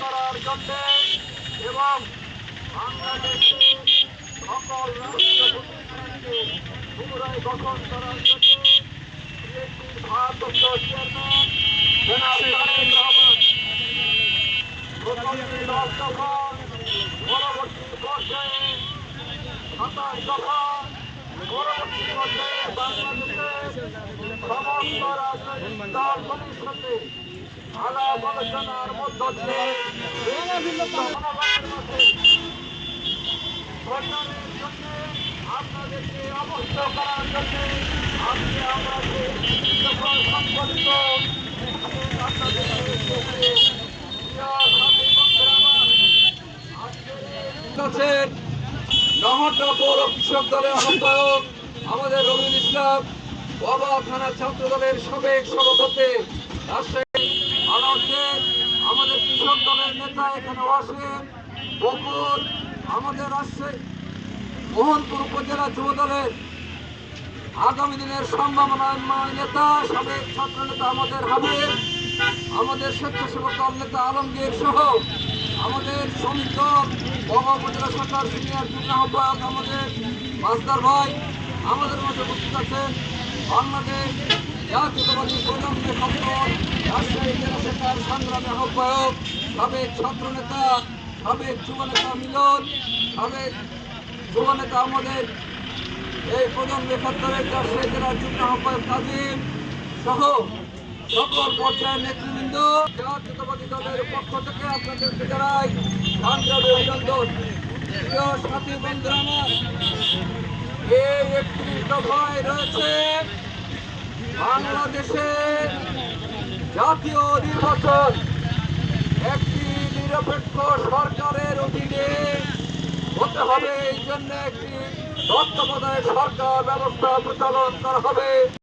করার জন্য এবং বাংলাদেশে সকল পুনরায় গঠন করার জন্য ভারপ্রাপ্ত চেয়ারম্যান জনাব তারেক রহমান প্রথমে দশ দফা পরবর্তী পর্যায়ে সাতাশ দফা পরবর্তী পর্যায়ে বাংলাদেশের সমস্ত রাজনৈতিক দলগুলির সাথে আলাপ আলোচনার মধ্য দিয়ে প্রচারের জন্য আপনাদেরকে অবস্থ করার জন্য আজকে আমরা সংগঠিত আছেন নহটা পৌর কৃষক দলের আহ্বায়ক আমাদের রবিউল ইসলাম বাবা থানা ছাত্র দলের সাবেক সভাপতি রাজশাহী আনাউদ্দিন আমাদের কৃষক দলের নেতা এখানে আসেন। বকুল আমাদের রাজশাহী, মোহনপুর উপজেলা যুব দলের আগামী দিনের সম্ভাবনাময় নেতা, সাবেক ছাত্র নেতা আমাদের হাবিব, আমাদের স্বেচ্ছাসেবক দল নেতা আলমগীর সহ আমাদের শ্রমিক দল বঙ্গ উপজেলা সরকার, সিনিয়র যুগ্ম আহ্বায়ক আমাদের মাস্টার ভাই, আমাদের মধ্যে উপস্থিত আছেন বাংলাদেশ জাতীয়তাবাদী প্রজন্মের সম্পদ রাজশাহী জেলা শাখার সংগ্রামী আহ্বায়ক, সাবেক ছাত্র নেতা সাবেক যুব নেতা মিলন সাবেক যুব নেতা আমাদের এই প্রধান লেখাত্তরের রাজশাহী জেলার আহ্বায়ক কাজিম সহ সকল পর্যায়ের নেতৃবৃন্দ জাতীয়তাবাদী দলের পক্ষ থেকে আপনাদেরকে জানাই আন্তরিক জাতীয় নির্বাচন। একটি নিরপেক্ষ হতে হবে এই জন্য একটি তত্ত্বাবধায়ক সরকার ব্যবস্থা প্রচলন করা হবে।